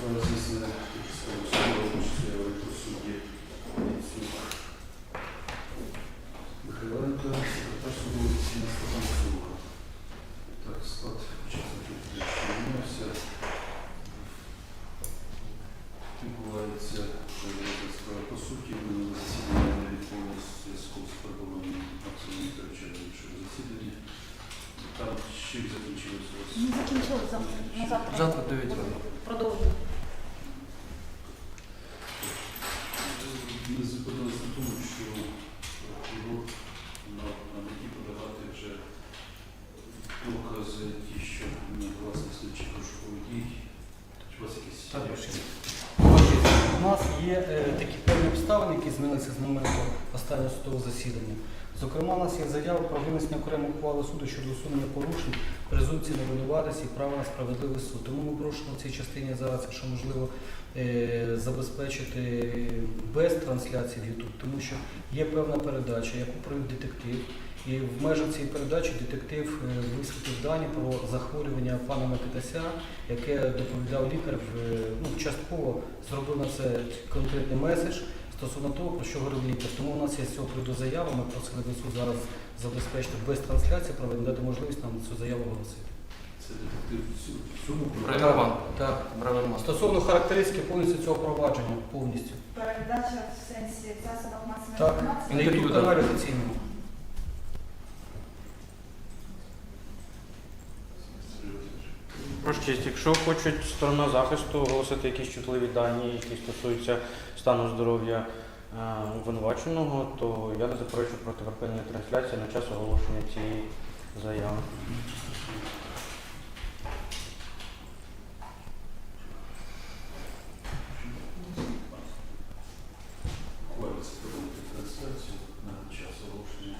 Справа здійснена тимчасовою судовою суддєю по судді Яцюк Михайленко, секретар суду Сіна Степанцюк. Так, склад учасників змінився. Відбувається розгляд справи по суті, минуле засідання не відбулося в зв'язку з перебуванням Максима Вікторовича в іншому засіданні. Там чим закінчилось у вас? Не закінчили завтра. На завтра. Завтра 9 годин. Продовжуємо. Ті, що не власне слідчих розшукових дій. Чи у вас якісь Так, є? У нас є е, такі певні обставини, які змінилися з моменту останнього судового засідання. Зокрема, у нас є заява про винесення окремої ухвали суду щодо усунення порушень презумпції невинуватості і права на справедливий суд. Тому ми просимо в цій частині зараз, якщо можливо, е, забезпечити без трансляції в YouTube, тому що є певна передача, яку провів детектив. І в межах цієї передачі детектив е, висвітлив дані про захворювання пана Микитася, яке доповідав лікар, ну, частково зробив на це конкретний меседж стосовно того, про що говорив лікар. Тому у нас є з цього приводу заява. Ми просили до суд зараз забезпечити без трансляції, проведення, дати можливість нам цю заяву оголосити. Це детектив. Так, Браверман. Стосовно характеристики повністю цього провадження, повністю. Передача в сенсі засобах масової Так. інформації. На Інтерв'ю, YouTube так. Прошкість, якщо хочуть сторона захисту оголосити якісь чутливі дані, які стосуються стану здоров'я е, обвинуваченого, то я не запрошую проти припинення трансляції на час оголошення цієї заяви. Трансляцію на час оголошення.